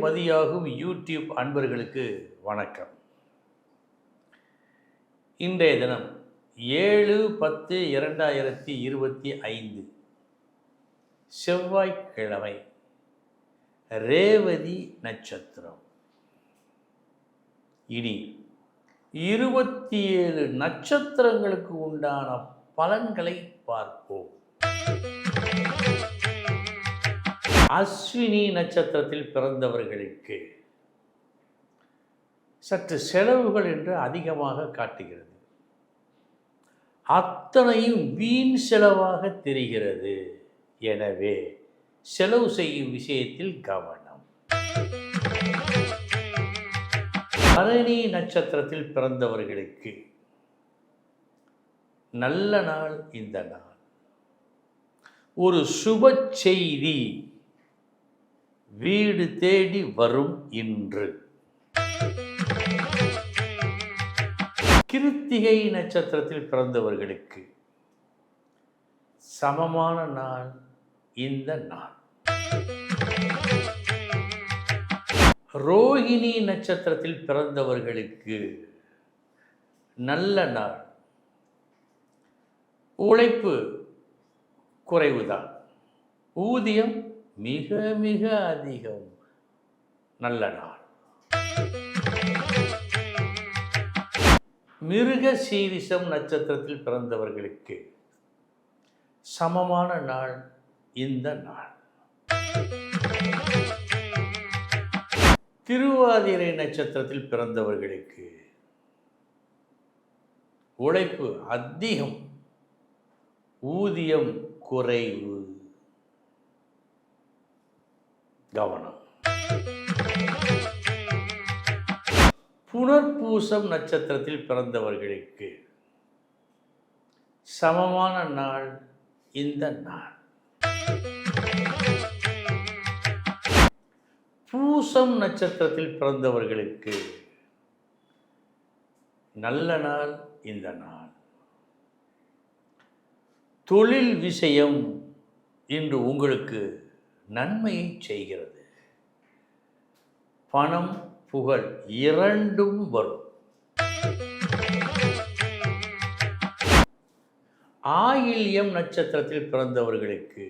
மதியாகும் YouTube அன்பர்களுக்கு வணக்கம். இன்றைய தினம் ஏழு பத்து இரண்டாயிரத்தி இருபத்தி ஐந்து. செவ்வாய்க்கிழமை. ரேவதி நட்சத்திரம். இனி இருபத்தி ஏழு நட்சத்திரங்களுக்கு உண்டான பலன்களை பார்ப்போம். அஸ்வினி நட்சத்திரத்தில் பிறந்தவர்களுக்கு சற்று செலவுகள் என்று அதிகமாக காட்டுகிறது. அத்தனையும் வீண் செலவாக தெரிகிறது. எனவே செலவு செய்யும் விஷயத்தில் கவனம். பரணி நட்சத்திரத்தில் பிறந்தவர்களுக்கு நல்ல நாள் இந்த நாள். ஒரு சுப செய்தி. வீடு தேடி வரும் இன்று. கிருத்திகை நட்சத்திரத்தில் பிறந்தவர்களுக்கு சமமான நாள் இந்த நாள். ரோகிணி நட்சத்திரத்தில் பிறந்தவர்களுக்கு நல்ல நாள். உழைப்பு குறைவுதான். ஊதியம் மிக மிக அதிகம் நல்ல நாள். மிருக சீரிசம் நட்சத்திரத்தில் பிறந்தவர்களுக்கு சமமான நாள் இந்த நாள். திருவாதிரை நட்சத்திரத்தில் பிறந்தவர்களுக்கு உழைப்பு அதிகம் ஊதியம் குறைவு. கவனம். புனர்பூசம் நட்சத்திரத்தில் பிறந்தவர்களுக்கு சமமான நாள் இந்த நாள். பூசம் நட்சத்திரத்தில் பிறந்தவர்களுக்கு நல்ல நாள் இந்த நாள். தொழில் விஷயம் இன்று உங்களுக்கு நன்மையை செய்கிறது. பணம் புகழ் இரண்டும் வரும். ஆயில்யம் நட்சத்திரத்தில் பிறந்தவர்களுக்கு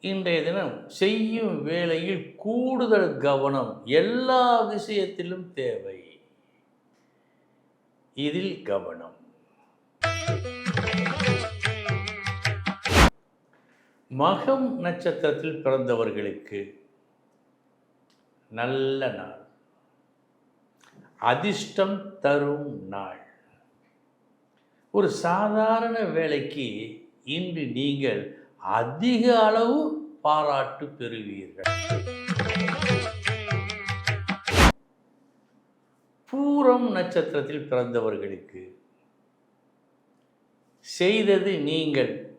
இன்றைய தினம் செய்யும் வேளையில் கூடுதல் கவனம் எல்லா விஷயத்திலும் தேவை. இதில் கவனம். மகம் நட்சத்திரத்தில் பிறந்தவர்களுக்கு நல்ல நாள். அதிர்ஷ்டம் தரும் நாள். ஒரு சாதாரண வேலைக்கு இன்று நீங்கள் அதிக அளவு பாராட்டு பெறுவீர்கள். பூரம் நட்சத்திரத்தில் பிறந்தவர்களுக்கு செய்தது நீங்கள்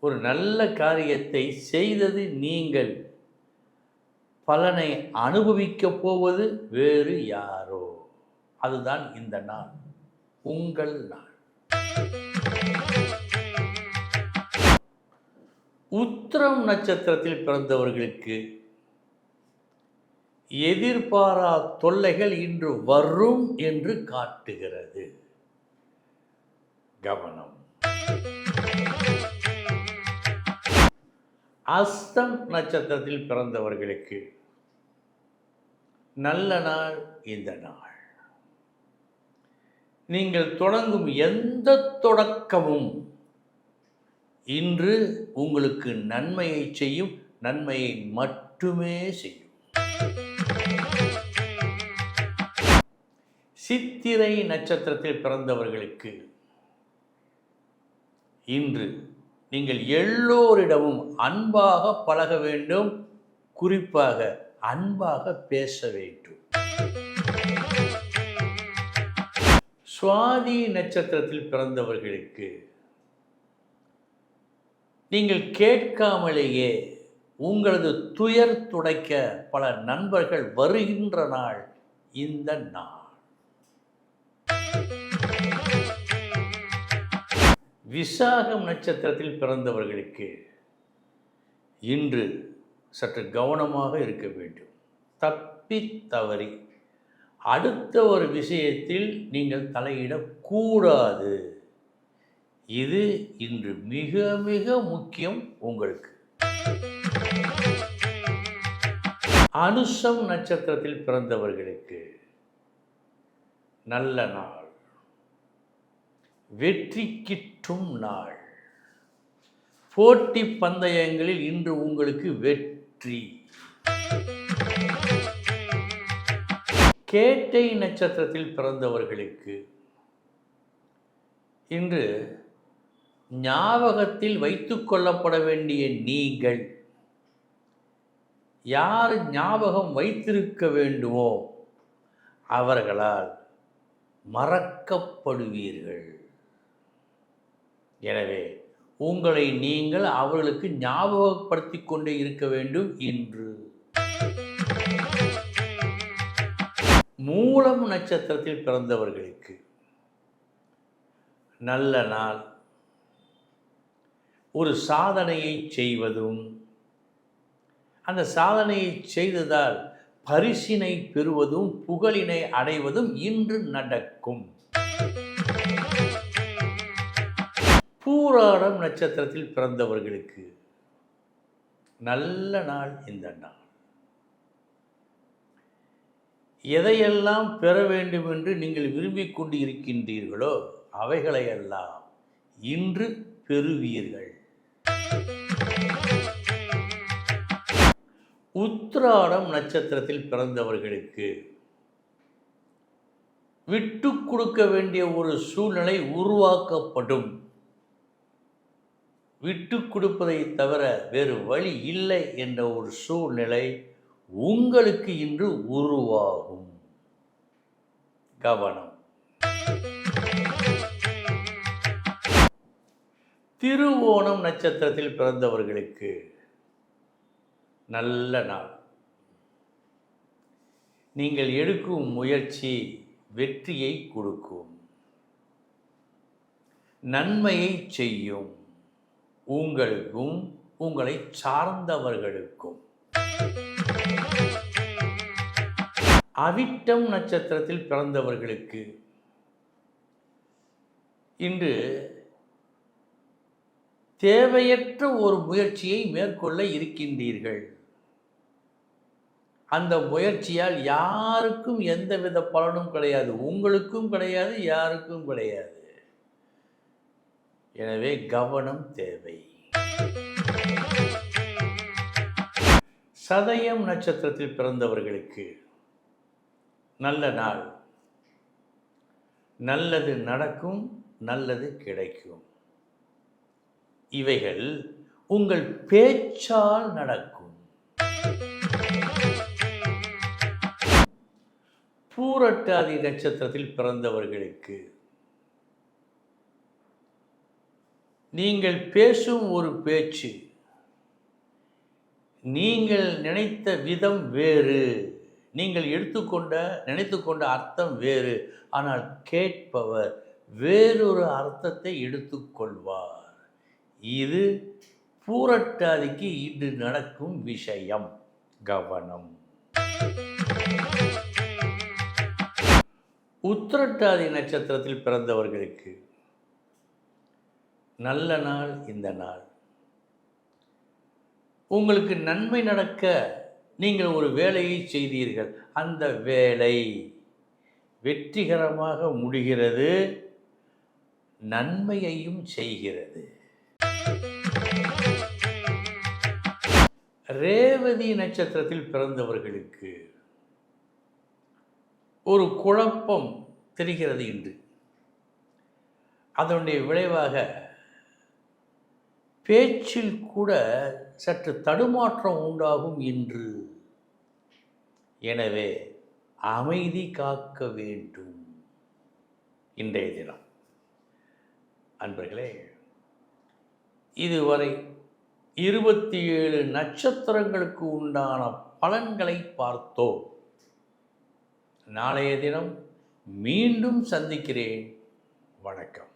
ஒரு நல்ல காரியத்தை செய்தது நீங்கள். பலனை அனுபவிக்கப் போவது வேறு யாரோ. அதுதான் இந்த நாள். உங்கள் நாள். உத்திரம் நட்சத்திரத்தில் பிறந்தவர்களுக்கு எதிர்பாரா தொல்லைகள் இன்று வரும் என்று காட்டுகிறது. கவனம். அஸ்தம் நட்சத்திரத்தில் பிறந்தவர்களுக்கு நல்ல நாள் இந்த நாள். நீங்கள் தொடங்கும் எந்த தொடக்கமும் இன்று உங்களுக்கு நன்மையை செய்யும் நன்மையை மட்டுமே செய்யும். சித்திரை நட்சத்திரத்தில் பிறந்தவர்களுக்கு இன்று நீங்கள் எல்லோரிடமும் அன்பாக பழக வேண்டும் குறிப்பாக அன்பாக பேச வேண்டும். சுவாதி நட்சத்திரத்தில் பிறந்தவர்களுக்கு நீங்கள் கேட்காமலேயே உங்களது துயர் துடைக்க பல நண்பர்கள் வருகின்ற நாள் இந்த நாள். விசாகம் நட்சத்திரத்தில் பிறந்தவர்களுக்கு இன்று சற்று கவனமாக இருக்க வேண்டும். தப்பி தவறி. அடுத்த ஒரு விஷயத்தில் நீங்கள் தலையிடக்கூடாது. இது இன்று மிக மிக முக்கியம் உங்களுக்கு. அனுஷம் நட்சத்திரத்தில் பிறந்தவர்களுக்கு நல்ல நாள். வெற்றி கிட்டும் நாள். போட்டி பந்தயங்களில் இன்று உங்களுக்கு வெற்றி. கேட்டை நட்சத்திரத்தில் பிறந்தவர்களுக்கு இன்று ஞாபகத்தில் வைத்துக்கொள்ளப்பட வேண்டிய நீங்கள். யார் ஞாபகம் வைத்திருக்க வேண்டுமோ அவர்களால் மறக்கப்படுவீர்கள். எனவே உங்களை நீங்கள் அவர்களுக்கு ஞாபகப்படுத்தி கொண்டே இருக்க வேண்டும் இன்று. மூலம் நட்சத்திரத்தில் பிறந்தவர்களுக்கு நல்ல நாள். ஒரு சாதனையை செய்வதும் அந்த சாதனையை செய்ததால் பரிசினை பெறுவதும் புகழினை அடைவதும் இன்று நடக்கும். பூராடம் நட்சத்திரத்தில் பிறந்தவர்களுக்கு நல்ல நாள் இந்த நாள். எதையெல்லாம் பெற வேண்டும் என்று நீங்கள் விரும்பிக் கொண்டு இருக்கின்றீர்களோ அவைகளையெல்லாம் இன்று பெறுவீர்கள். உத்திராடம் நட்சத்திரத்தில் பிறந்தவர்களுக்கு விட்டு கொடுக்க வேண்டிய ஒரு சூழ்நிலை உருவாக்கப்படும். விட்டு கொடுப்பதை தவிர வேறு வழி இல்லை என்ற ஒரு சூழ்நிலை உங்களுக்கு இன்று உருவாகும். கவனம். திருவோணம் நட்சத்திரத்தில் பிறந்தவர்களுக்கு நல்ல நாள். நீங்கள் எடுக்கும் முயற்சி வெற்றியை கொடுக்கும். நன்மையை செய்யும். உங்களுக்கும் உங்களை சார்ந்தவர்களுக்கும். அவிட்டம் நட்சத்திரத்தில் பிறந்தவர்களுக்கு இன்று தேவையற்ற ஒரு முயற்சியை மேற்கொள்ள இருக்கின்றீர்கள். அந்த முயற்சியால் யாருக்கும் எந்தவித பலனும் கிடையாது. உங்களுக்கும் கிடையாது யாருக்கும் கிடையாது. எனவே கவனம் தேவை. சதயம் நட்சத்திரத்தில் பிறந்தவர்களுக்கு நல்ல நாள். நல்லது நடக்கும் நல்லது கிடைக்கும். இவைகள் உங்கள் பேச்சால் நடக்கும். பூரட்டாதி நட்சத்திரத்தில் பிறந்தவர்களுக்கு நீங்கள் பேசும் ஒரு பேச்சு. நீங்கள் நினைத்த விதம் வேறு. நீங்கள் எடுத்துக்கொண்ட நினைத்துக்கொண்ட அர்த்தம் வேறு. ஆனால் கேட்பவர் வேறொரு அர்த்தத்தை எடுத்துக்கொள்வார். இது பூரட்டாதிக்கு இன்று நடக்கும் விஷயம். கவனம். உத்திரட்டாதி நட்சத்திரத்தில் பிறந்தவர்களுக்கு நல்ல நாள் இந்த நாள். உங்களுக்கு நன்மை நடக்க நீங்கள் ஒரு வேலையை செய்தீர்கள். அந்த வேலை வெற்றிகரமாக முடிகிறது. நன்மையையும் செய்கிறது. ரேவதி நட்சத்திரத்தில் பிறந்தவர்களுக்கு ஒரு குழப்பம் தெரிகிறது இன்று. அதனுடைய விளைவாக பேச்சில் கூட சற்று தடுமாற்றம் உண்டாகும் இன்று. எனவே அமைதி காக்க வேண்டும். இன்றைய தினம். அன்பர்களே இதுவரை இருபத்தி ஏழு நட்சத்திரங்களுக்கு உண்டான பலன்களை பார்த்தோம். நாளைய தினம் மீண்டும் சந்திக்கிறேன். வணக்கம்.